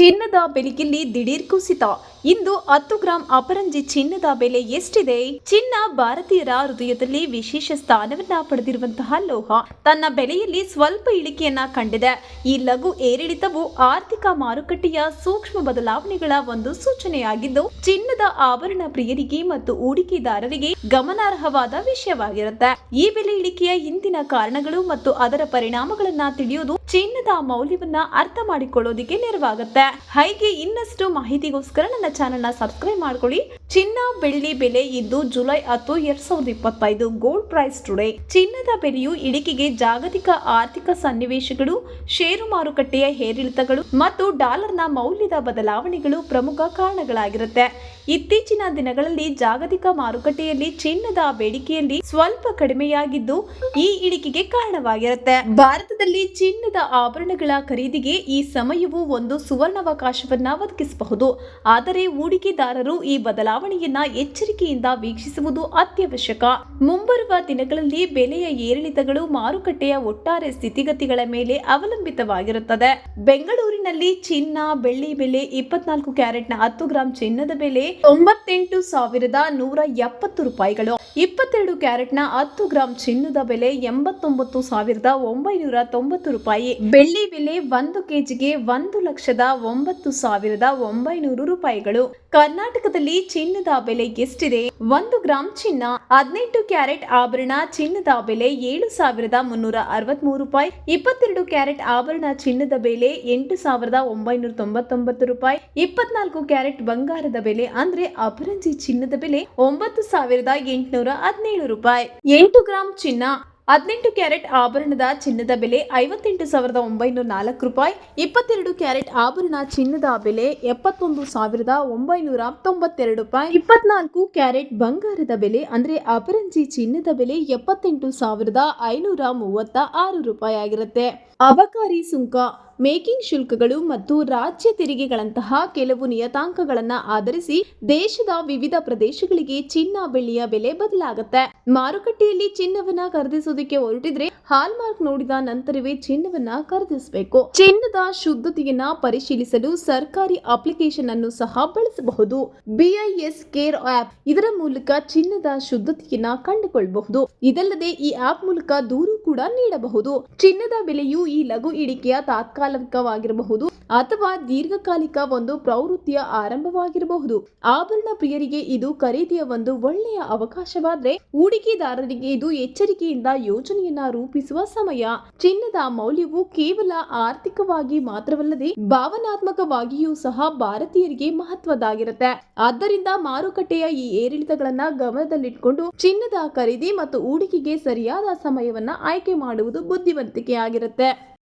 ಚಿನ್ನದ ಬೆಲೆಯಲ್ಲಿ ದಿಢೀರ್ ಕುಸಿತ. ಇಂದು ಹತ್ತು ಗ್ರಾಂ ಅಪರಂಜಿ ಚಿನ್ನದ ಬೆಲೆ ಎಷ್ಟಿದೆ? ಚಿನ್ನ ಭಾರತೀಯರ ಹೃದಯದಲ್ಲಿ ವಿಶೇಷ ಸ್ಥಾನವನ್ನ ಪಡೆದಿರುವಂತಹ ಲೋಹ. ತನ್ನ ಬೆಲೆಯಲ್ಲಿ ಸ್ವಲ್ಪ ಇಳಿಕೆಯನ್ನ ಕಂಡಿದೆ. ಈ ಲಘು ಏರಿಳಿತವು ಆರ್ಥಿಕ ಮಾರುಕಟ್ಟೆಯ ಸೂಕ್ಷ್ಮ ಬದಲಾವಣೆಗಳ ಒಂದು ಸೂಚನೆಯಾಗಿದ್ದು, ಚಿನ್ನದ ಆಭರಣ ಪ್ರಿಯರಿಗೆ ಮತ್ತು ಹೂಡಿಕೆದಾರರಿಗೆ ಗಮನಾರ್ಹವಾದ ವಿಷಯವಾಗಿರುತ್ತೆ. ಈ ಬೆಲೆ ಇಳಿಕೆಯ ಹಿಂದಿನ ಕಾರಣಗಳು ಮತ್ತು ಅದರ ಪರಿಣಾಮಗಳನ್ನ ತಿಳಿಯುವುದು ಚಿನ್ನದ ಮೌಲ್ಯವನ್ನ ಅರ್ಥ ಮಾಡಿಕೊಳ್ಳೋದಿಕ್ಕೆ ನೆರವಾಗುತ್ತೆ. ಹಾಗೆ ಇನ್ನಷ್ಟು ಮಾಹಿತಿಗೋಸ್ಕರ ನನ್ನ ಚಾನೆಲ್ನ ಸಬ್ಸ್ಕ್ರೈಬ್ ಮಾಡ್ಕೊಳ್ಳಿ. ಚಿನ್ನ ಬೆಳ್ಳಿ ಬೆಲೆ ಇಂದು ಜುಲೈ ಹತ್ತು, ಎರಡ್ ಸಾವಿರದ ಇಪ್ಪತ್ತೈದು ಗೋಲ್ಡ್ ಪ್ರೈಸ್ ಟುಡೇ ಚಿನ್ನದ ಬೆಲೆಯು ಇಳಿಕೆಗೆ ಜಾಗತಿಕ ಆರ್ಥಿಕ ಸನ್ನಿವೇಶಗಳು, ಷೇರು ಮಾರುಕಟ್ಟೆಯ ಏರಿಳಿತಗಳು ಮತ್ತು ಡಾಲರ್ನ ಮೌಲ್ಯದ ಬದಲಾವಣೆಗಳು ಪ್ರಮುಖ ಕಾರಣಗಳಾಗಿರುತ್ತೆ. ಇತ್ತೀಚಿನ ದಿನಗಳಲ್ಲಿ ಜಾಗತಿಕ ಮಾರುಕಟ್ಟೆಯಲ್ಲಿ ಚಿನ್ನದ ಬೇಡಿಕೆಯಲ್ಲಿ ಸ್ವಲ್ಪ ಕಡಿಮೆಯಾಗಿದ್ದು ಈ ಇಳಿಕೆಗೆ ಕಾರಣವಾಗಿರುತ್ತೆ. ಭಾರತದಲ್ಲಿ ಚಿನ್ನದ ಆಭರಣಗಳ ಖರೀದಿಗೆ ಈ ಸಮಯವು ಒಂದು ಸುವರ್ಣಾವಕಾಶವನ್ನ ಒದಗಿಸಬಹುದು. ಆದರೆ ಹೂಡಿಕೆದಾರರು ಈ ಬದಲಾವಣೆಯನ್ನ ಎಚ್ಚರಿಕೆಯಿಂದ ವೀಕ್ಷಿಸುವುದು ಅತ್ಯವಶ್ಯಕ. ಮುಂಬರುವ ದಿನಗಳಲ್ಲಿ ಬೆಲೆಯ ಏರಿಳಿತಗಳು ಮಾರುಕಟ್ಟೆಯ ಒಟ್ಟಾರೆ ಸ್ಥಿತಿಗತಿಗಳ ಮೇಲೆ ಅವಲಂಬಿತವಾಗಿರುತ್ತದೆ. ಬೆಂಗಳೂರಿನಲ್ಲಿ ಚಿನ್ನ, ಬೆಳ್ಳಿ ಬೆಲೆ ಇಪ್ಪತ್ನಾಲ್ಕು ಕ್ಯಾರೆಟ್ನ ಹತ್ತು ಗ್ರಾಂ ಚಿನ್ನದ ಬೆಲೆ ತೊಂಬತ್ತೆಂಟು ಸಾವಿರದ ನೂರ ಎಪ್ಪತ್ತು ರೂಪಾಯಿಗಳು. ಇಪ್ಪತ್ತೆರಡು ಕ್ಯಾರೆಟ್ನ ಹತ್ತು ಗ್ರಾಂ ಚಿನ್ನದ ಬೆಲೆ ಎಂಬತ್ತೊಂಬತ್ತು ಸಾವಿರದ ಒಂಬೈನೂರ ತೊಂಬತ್ತು ರೂಪಾಯಿ. ಬೆಳ್ಳಿ ಬೆಲೆ ಒಂದು ಕೆಜಿಗೆ ಒಂದು ಲಕ್ಷದ ಒಂಬತ್ತು ಸಾವಿರದ ಒಂಬೈನೂರು ರೂಪಾಯಿಗಳು. ಕರ್ನಾಟಕದಲ್ಲಿ ಚಿನ್ನದ ಬೆಲೆ ಎಷ್ಟಿದೆ? ಒಂದು ಗ್ರಾಂ ಚಿನ್ನ, ಹದಿನೆಂಟು ಕ್ಯಾರೆಟ್ ಆಭರಣ, ಚಿನ್ನದ ಬೆಲೆ ಏಳು ಸಾವಿರದ ಮುನ್ನೂರ ಅರವತ್ಮೂರು ರೂಪಾಯಿ. ಇಪ್ಪತ್ತೆರಡು ಕ್ಯಾರೆಟ್ ಆಭರಣ, ಚಿನ್ನದ ಬೆಲೆ ಎಂಟು ಸಾವಿರದ ಒಂಬೈನೂರ ತೊಂಬತ್ತೊಂಬತ್ತು ರೂಪಾಯಿ. ಇಪ್ಪತ್ನಾಲ್ಕು ಕ್ಯಾರೆಟ್ ಬಂಗಾರದ ಬೆಲೆ ಅಂದ್ರೆ ಅಪರಂಜಿ ಚಿನ್ನದ ಬೆಲೆ ಒಂಬತ್ತು ಸಾವಿರದ ಎಂಟುನೂರ ಹದಿನೇಳು ರೂಪಾಯಿ. ಎಂಟು ಗ್ರಾಂ ಚಿನ್ನ ಹದಿನೆಂಟು ಕ್ಯಾರೆಟ್ ಆಭರಣದ ಚಿನ್ನದ ಬೆಲೆ ಐವತ್ತೆಂಟು ಸಾವಿರದ ಒಂಬೈನೂರ ನಾಲ್ಕು ರೂಪಾಯಿ, ಇಪ್ಪತ್ತೆರಡು ಕ್ಯಾರೆಟ್ ಆಭರಣ ಚಿನ್ನದ ಬೆಲೆ ಎಪ್ಪತ್ತೊಂದು ಸಾವಿರದ ಒಂಬೈನೂರ ತೊಂಬತ್ತೆರಡು ರೂಪಾಯಿ, ಇಪ್ಪತ್ನಾಲ್ಕು ಕ್ಯಾರೆಟ್ ಬಂಗಾರದ ಬೆಲೆ ಅಂದರೆ ಅಪರಂಜಿ ಚಿನ್ನದ ಬೆಲೆ ಎಪ್ಪತ್ತೆಂಟು ಸಾವಿರದ ಐನೂರ ಮೂವತ್ತ ಆರು ರೂಪಾಯಿ ಆಗಿರುತ್ತೆ. ಅಬಕಾರಿ ಸುಂಕ ಮೇಕಿಂಗ್ ಶುಲ್ಕಗಳು ಮತ್ತು ರಾಜ್ಯ ತೆರಿಗೆಗಳಂತಹ ಕೆಲವು ನಿಯತಾಂಕಗಳನ್ನು ಆಧರಿಸಿ ದೇಶದ ವಿವಿಧ ಪ್ರದೇಶಗಳಿಗೆ ಚಿನ್ನ ಬೆಳ್ಳಿಯ ಬೆಲೆ ಬದಲಾಗುತ್ತೆ. ಮಾರುಕಟ್ಟೆಯಲ್ಲಿ ಚಿನ್ನವನ್ನ ಖರೀದಿಸೋದಕ್ಕೆ ಹೊರಟಿದ್ರೆ ಹಾಲ್ಮಾರ್ಕ್ ನೋಡಿದ ನಂತರವೇ ಚಿನ್ನವನ್ನ ಖರೀದಿಸಬೇಕು. ಚಿನ್ನದ ಶುದ್ಧತೆಯನ್ನ ಪರಿಶೀಲಿಸಲು ಸರ್ಕಾರಿ ಅಪ್ಲಿಕೇಶನ್ ಅನ್ನು ಸಹ ಬಳಸಬಹುದು. ಬಿಐಎಸ್ ಕೇರ್ ಆಪ್ ಇದರ ಮೂಲಕ ಚಿನ್ನದ ಶುದ್ಧತೆಯನ್ನ ಕಂಡುಕೊಳ್ಳಬಹುದು ಇದಲ್ಲದೆ ಈ ಆಪ್ ಮೂಲಕ ದೂರು ಕೂಡ ನೀಡಬಹುದು. ಚಿನ್ನದ ಬೆಲೆಯು ಈ ಲಘು ಇಳಿಕೆಯ ತಾತ್ಕಾಲಿಕವಾಗಿರಬಹುದು ಅಥವಾ ದೀರ್ಘಕಾಲಿಕ ಒಂದು ಪ್ರವೃತ್ತಿಯ ಆರಂಭವಾಗಿರಬಹುದು. ಆಭರಣ ಪ್ರಿಯರಿಗೆ ಇದು ಖರೀದಿಯ ಒಂದು ಒಳ್ಳೆಯ ಅವಕಾಶವಾದ್ರೆ ಹೂಡಿಕೆದಾರರಿಗೆ ಇದು ಎಚ್ಚರಿಕೆಯಿಂದ ಯೋಜನೆಯನ್ನ ರೂಪಿಸುವ ಸಮಯ. ಚಿನ್ನದ ಮೌಲ್ಯವು ಕೇವಲ ಆರ್ಥಿಕವಾಗಿ ಮಾತ್ರವಲ್ಲದೆ ಭಾವನಾತ್ಮಕವಾಗಿಯೂ ಸಹ ಭಾರತೀಯರಿಗೆ ಮಹತ್ವದಾಗಿರುತ್ತೆ. ಆದ್ದರಿಂದ ಮಾರುಕಟ್ಟೆಯ ಈ ಏರಿಳಿತಗಳನ್ನ ಗಮನದಲ್ಲಿಟ್ಕೊಂಡು ಚಿನ್ನದ ಖರೀದಿ ಮತ್ತು ಹೂಡಿಕೆಗೆ ಸರಿಯಾದ ಸಮಯವನ್ನ ಆಯ್ಕೆ ಮಾಡುವುದು ಬುದ್ಧಿವಂತಿಕೆಯಾಗಿರುತ್ತೆ.